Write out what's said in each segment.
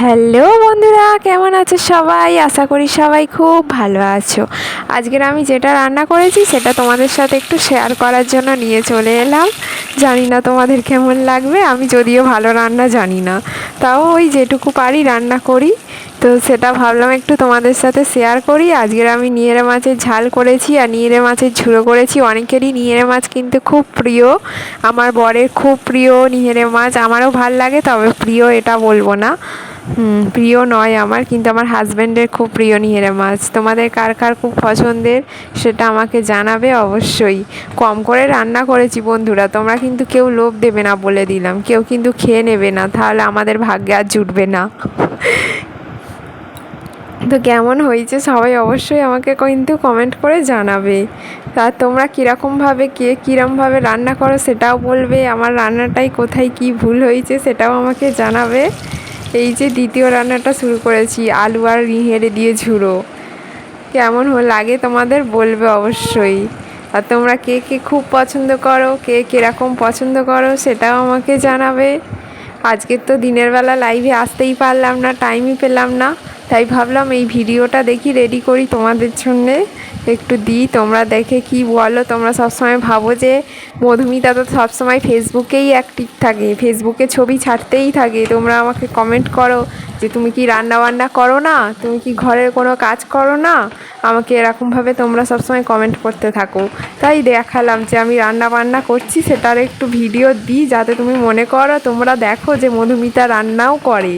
Hello বন্ধুরা, কেমন আছো সবাই? আশা করি সবাই খুব ভালো আছো। আজকের আমি যেটা রান্না করেছি, সেটা তোমাদের সাথে একটু শেয়ার করার জন্য নিয়ে চলে এলাম। জানি না তোমাদের কেমন লাগবে, আমি যদিও ভালো রান্না জানি না। তাও ওই যেটুকু পারি রান্না করি। তো সেটা ভাবলাম একটু তোমাদের সাথে শেয়ার করি। আজকের আমি নিয়েরে মাছের ঝাল করেছি আর নিয়েরে মাছের ঝুড়ো করেছি। অনেকেরই নিয়েরে মাছ কিন্তু খুব প্রিয়। আমার বরের খুব প্রিয় নিহেরে মাছ। আমারও ভালো লাগে, তবে প্রিয় এটা বলব না। প্রিয় নয় আমার, কিন্তু আমার হাজব্যান্ডের খুব প্রিয় নিহেরে মাছ। তোমাদের কার কার খুব পছন্দের সেটা আমাকে জানাবে অবশ্যই। কম করে রান্না করেছি বন্ধুরা, তোমরা কিন্তু কেউ লোভ দেবে না বলে দিলাম। কেউ কিন্তু খেয়ে নেবে না, তাহলে আমাদের ভাগ্যে আর জুটবে না। তো কেমন হয়েছে? সবাই অবশ্যই আমাকে কিন্তু কমেন্ট করে জানাবে। তা তোমরা কীরকমভাবে কে কীরমভাবে রান্না করো সেটাও বলবে। আমার রান্নাটাই কোথায় কি ভুল হয়েছে সেটাও আমাকে জানাবে। এই যে দ্বিতীয় রান্নাটা শুরু করেছি, আলু আর রিহেড়ে দিয়ে ঝুড়ো। কেমন লাগে তোমাদের বলবে অবশ্যই। আর তোমরা কে কে খুব পছন্দ করো, কে কীরকম পছন্দ করো সেটাও আমাকে জানাবে। আজকের তো দিনের বেলা লাইভে আসতেই পারলাম না টাইমই পেলাম না। তাই ভাবলাম এই ভিডিওটা দেখি রেডি করি তোমাদের জন্যে। একটু দিই, তোমরা দেখে কি বলো? তোমরা সবসময় ভাবো যে মধুমিতা তো সবসময় ফেসবুকেই অ্যাক্টিভ থাকে। ফেসবুকে ছবি ছাড়তেই থাকে। তোমরা আমাকে কমেন্ট করো যে তুমি কি রান্না বান্না করো না? তুমি কি ঘরের কোনো কাজ করো না? আমাকে এরকমভাবে তোমরা সবসময় কমেন্ট করতে থাকো। তাই দেখালাম যে আমি রান্না বান্না করছি, সেটার একটু ভিডিও দিই, যাতে তুমি মনে করো তোমরা দেখো যে মধুমিতা রান্নাও করে।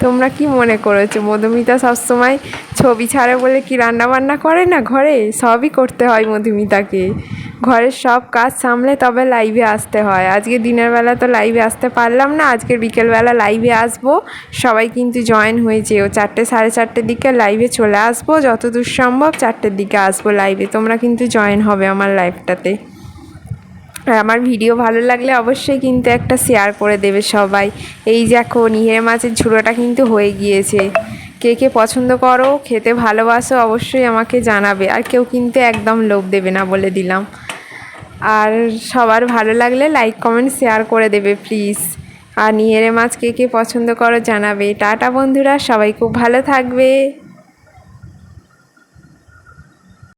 তোমরা কি মনে করেছ? মধুমিতা সবসময় ছবি ছাড়ে বলে কি রান্না বান্না করে না ঘরে? সবই করতে হয় মধুমিতাকে। ঘরের সব কাজ সামলে তবে লাইভে আসতে হয়। আজকে দিনের বেলা তো লাইভে আসতে পারলাম না আজকের বিকেলবেলা লাইভে আসব। সবাই কিন্তু জয়েন হয়েছে। ও চারটে সাড়ে চারটের দিকে লাইভে চলে আসব। যতদূর সম্ভব চারটের দিকে আসব লাইভে তোমরা কিন্তু জয়েন হবে আমার লাইভটাতে আর আমার ভিডিও ভালো লাগলে অবশ্যই কিন্তু একটা শেয়ার করে দেবে সবাই। এই দেখো নিহের মাছের ঝুড়োটা কিন্তু হয়ে গিয়েছে। কে কে পছন্দ করো, খেতে ভালোবাসো অবশ্যই আমাকে জানাবে। আর কেউ কিন্তু একদম লোভ দেবে না বলে দিলাম। আর সবার ভালো লাগলে লাইক কমেন্ট শেয়ার করে দেবে প্লিজ আর নিহেরে মাছ কে কে পছন্দ করো জানাবে। টাটা বন্ধুরা, সবাই খুব ভালো থাকবে।